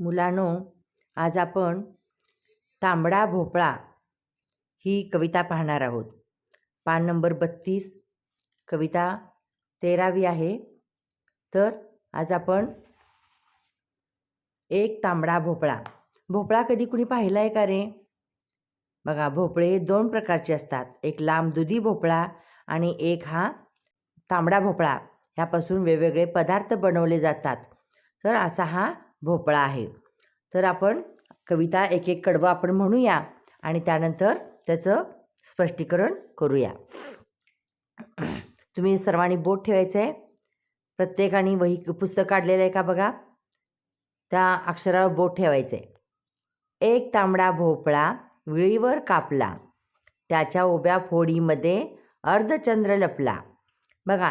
मुलांनो आज आपण तांबडा भोपळा ही कविता पाहणार आहोत. पान नंबर बत्तीस कविता तेरावी आहे. तर आज आपण एक तांबडा भोपळा. भोपळा कधी कुणी पाहिला आहे का रे? बघा भोपळे दोन प्रकारचे असतात. एक लांब दुधी भोपळा आणि एक हा तांबडा भोपळा. ह्यापासून वेगवेगळे पदार्थ बनवले जातात. तर असा हा भोपळा आहे. तर आपण कविता एक एक कडवं आपण म्हणूया आणि त्यानंतर त्याचं स्पष्टीकरण करूया. तुम्ही सर्वांनी बोट ठेवायचं आहे प्रत्येकाने वही पुस्तक काढलेलं आहे का बघा? त्या अक्षरावर बोट ठेवायचं आहे एक तांबडा भोपळा विळीवर कापला. त्याच्या उभ्या फोडीमध्ये अर्धचंद्र लपला. बघा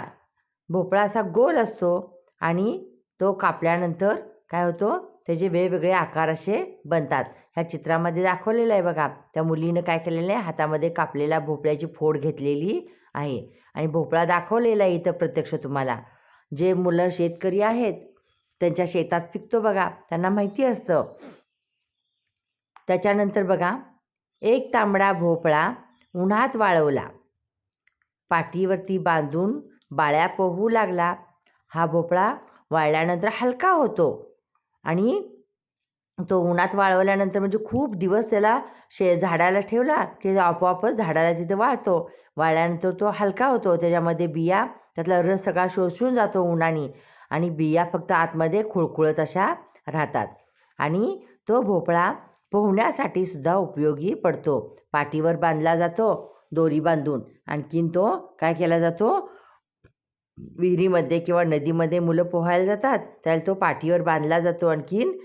भोपळा असा गोल असतो आणि तो कापल्यानंतर काय होतो? त्याचे वेगवेगळे आकार असे बनतात. ह्या चित्रामध्ये दाखवलेलं आहे बघा. त्या मुलीनं काय केलेलं आहे? हातामध्ये कापलेल्या भोपळ्याची फोड घेतलेली आहे. आणि भोपळा दाखवलेला आहे इथं प्रत्यक्ष तुम्हाला. जे मुलं शेतकरी आहेत त्यांच्या शेतात पिकतो बघा. त्यांना माहिती असतं. त्याच्यानंतर बघा एक तांबडा भोपळा उन्हात वाळवला. पाठीवरती बांधून बाळ्या पोहू लागला. हा भोपळा वाळल्यानंतर हलका होतो. आणि तो उन्हात वाळवल्यानंतर म्हणजे खूप दिवस त्याला शे झाडाला ठेवला की आपोआपच झाडाला तिथे वाळतो. वाळल्यानंतर तो हलका होतो. त्याच्यामध्ये बिया त्यातला रस सगळा शोषून जातो उन्हाने आणि बिया फक्त आतमध्ये खुळखुळत अशा राहतात. आणि तो भोपळा पोहण्यासाठी सुद्धा उपयोगी पडतो. पाठीवर बांधला जातो दोरी बांधून. आणखीन तो काय केला जातो? विहिरीमध्ये किंवा नदीमध्ये मुलं पोहायला जातात त्याला तो पाठीवर बांधला जातो आणखीन.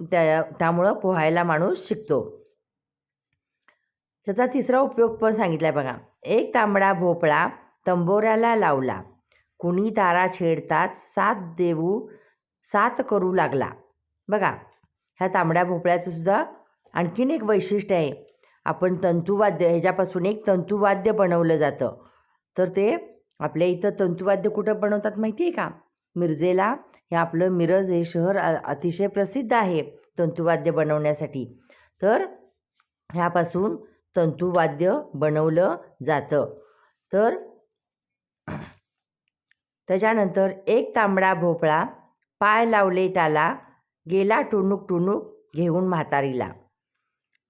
त्या त्यामुळं पोहायला माणूस शिकतो. त्याचा तिसरा उपयोग पण सांगितला आहे बघा. एक तांबडा भोपळा तंबोऱ्याला लावला. कुणी तारा छेडतात सात देऊ सात करू लागला. बघा ह्या तांबड्या भोपळ्याचं सुद्धा आणखीन एक वैशिष्ट्य आहे. आपण तंतुवाद्य ह्याच्यापासून एक तंतुवाद्य बनवलं जातं. तर ते आपल्या इथं तंतुवाद्य कुठं बनवतात माहिती आहे का? मिरजेला. हे आपलं मिरज हे शहर अतिशय प्रसिद्ध आहे तंतुवाद्य बनवण्यासाठी. तर ह्यापासून तंतुवाद्य बनवलं जातं. तर त्याच्यानंतर एक तांबडा भोपळा पाय लावले त्याला गेला टुणूक टुणूक घेऊन म्हातारीला.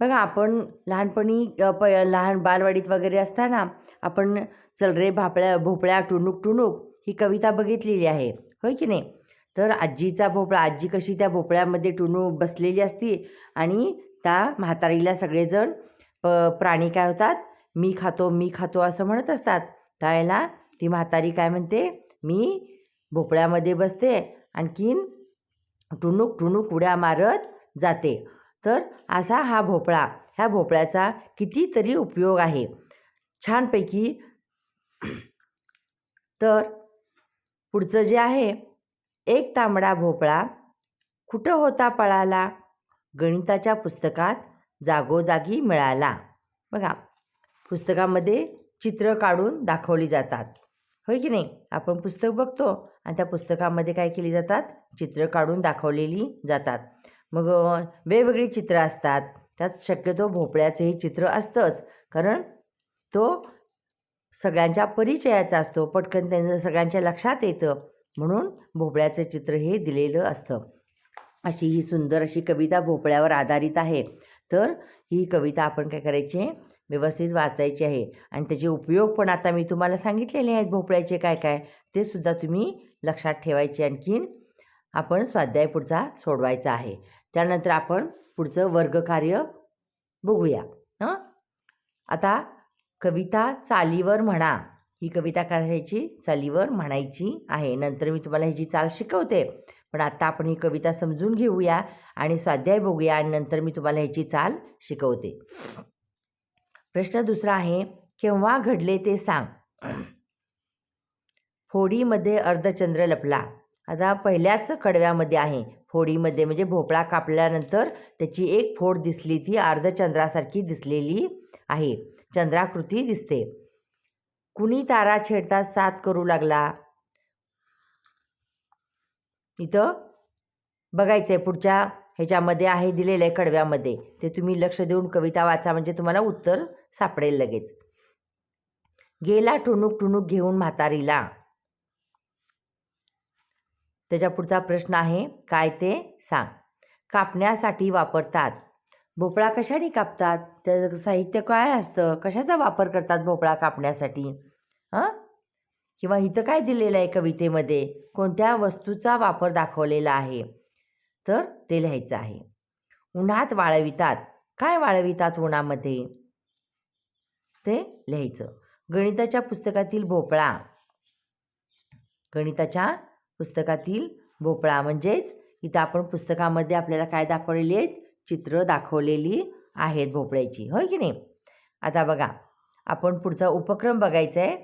बघा आपण लहानपणी प लहान बालवाडीत वगैरे असताना आपण चल रे भापळ्या भोपळ्या टुणूक टुणूक ही कविता बघितलेली आहे. होय की नाही? तर आजीचा भोपळा आजी कशी त्या भोपळ्यामध्ये टुणूक बसलेली असती आणि त्या म्हातारीला सगळेजण प प्राणी काय होतात? मी खातो मी खातो असं म्हणत असतात. त्यावेळेला ती म्हातारी काय म्हणते? मी भोपळ्यामध्ये बसते आणखीन टुणूक टुणूक उड्या मारत जाते. तर असा हा भोपळा. ह्या भोपळ्याचा कितीतरी उपयोग आहे. छानपैकी तर पुढचं जे आहे एक तांबडा भोपळा कुठं होता पळाला? गणिताच्या पुस्तकात जागोजागी मिळाला. बघा पुस्तकामध्ये चित्र काढून दाखवली जातात. होय की नाही? आपण पुस्तक बघतो आणि त्या पुस्तकामध्ये काय केली जातात? चित्र काढून दाखवलेली जातात. मग वेगवेगळी चित्रं असतात. त्यात शक्यतो भोपळ्याचं हे चित्र असतंच. कारण तो सगळ्यांच्या परिचयाचा असतो. पटकन त्यांचं सगळ्यांच्या लक्षात येतं. म्हणून भोपळ्याचं चित्र हे दिलेलं असतं. अशी ही सुंदर अशी कविता भोपळ्यावर आधारित आहे. तर ही कविता आपण काय करायची? व्यवस्थित वाचायची आहे. आणि त्याचे उपयोग पण आता मी तुम्हाला सांगितलेले आहेत. भोपळ्याचे काय काय? ते सुद्धा तुम्ही लक्षात ठेवायचे आणखीन. आपण स्वाध्याय पुढचा सोडवायचा आहे. त्यानंतर आपण पुढचं वर्गकार्य बघूया. हां? आता कविता चालीवर म्हणा. ही कविता करायची चालीवर म्हणायची आहे. नंतर मी तुम्हाला ह्याची चाल शिकवते. पण आत्ता आपण ही कविता समजून घेऊया आणि स्वाध्याय बघूया आणि नंतर मी तुम्हाला ह्याची चाल शिकवते. प्रश्न दुसरा आहे केव्हा घडले ते सांग. फोडीमध्ये अर्धचंद्र लपला. आता पहिल्याच कडव्यामध्ये आहे. फोडीमध्ये म्हणजे भोपळा कापल्यानंतर त्याची एक फोड दिसली ती अर्धचंद्रासारखी दिसलेली आहे. चंद्राकृती दिसते. कुणी तारा छेडता सात करू लागला? इथं बघायचं आहे पुढच्या ह्याच्यामध्ये आहे दिलेलं आहे कडव्यामध्ये. ते तुम्ही लक्ष देऊन कविता वाचा म्हणजे तुम्हाला उत्तर सापडेल लगेच. गेला टुणूक टुणूक घेऊन म्हातारीला. त्याच्या पुढचा प्रश्न आहे काय ते सांग. कापण्यासाठी वापरतात. भोपळा कशाने कापतात? त्याचं साहित्य काय असतं? कशाचा वापर करतात भोपळा कापण्यासाठी? हां? किंवा इथं काय दिलेलं आहे कवितेमध्ये? कोणत्या वस्तूचा वापर दाखवलेला आहे? तर ते लिहायचं आहे. उन्हात वाळवितात. काय वाळवितात उन्हामध्ये? ते लिहायचं. गणिताच्या पुस्तकातील भोपळा. गणिताच्या पुस्तकातील भोपळा. म्हणजेच इथं आपण पुस्तकामध्ये आपल्याला काय दाखवलेली आहेत? चित्र दाखवलेली आहेत भोपळ्याची. होय की नाही? आता बघा आपण पुढचा उपक्रम बघायचा आहे.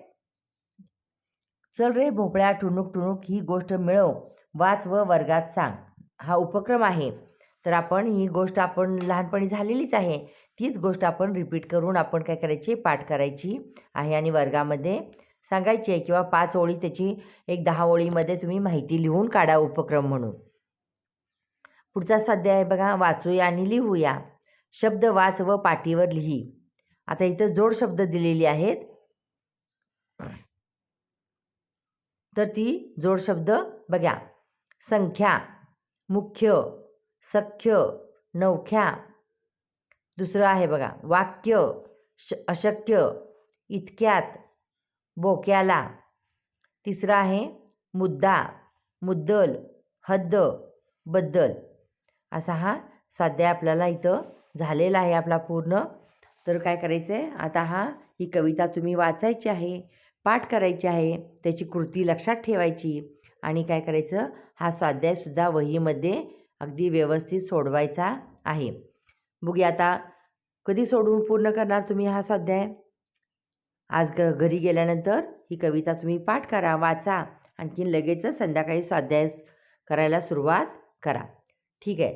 चल रे भोपळ्या टुणूक टुणूक ही गोष्ट मिळव वाच व वर्गात सांग. हा उपक्रम आहे. तर आपण ही गोष्ट आपण लहानपणी झालेलीच आहे. तीच गोष्ट आपण रिपीट करून आपण काय करायची? पाठ करायची आहे आणि वर्गामध्ये सांगायची आहे किंवा पाच ओळी त्याची एक दहा ओळीमध्ये तुम्ही माहिती लिहून काढा उपक्रम म्हणून. पुढचा स्वाध्याय आहे बघा वाचूया आणि लिहूया. शब्द वाच व पाटीवर लिही. आता इथं जोड शब्द दिलेली आहेत. तर ती जोड शब्द बघा संख्या मुख्य सख्य नवख्या. दुसरं आहे बघा वाक्य श अशक्य इतक्यात. बोक्याला. तिसरं आहे मुद्दा मुद्दल हद्दबद्दल. असा हा स्वाध्याय आपल्याला इथं झालेला आहे आपला पूर्ण. तर काय करायचं आहे आता हा ही कविता तुम्ही वाचायची आहे पाठ करायची आहे त्याची कृती लक्षात ठेवायची. आणि काय करायचं? हा स्वाध्यायसुद्धा वहीमध्ये अगदी व्यवस्थित सोडवायचा आहे. बघूया आता कधी सोडून पूर्ण करणार तुम्ही हा स्वाध्याय? आज ग घरी गेल्यानंतर ही कविता तुम्ही पाठ करा वाचा आणखीन लगेचच संध्याकाळी स्वाध्याय करायला सुरुवात करा. ठीक आहे.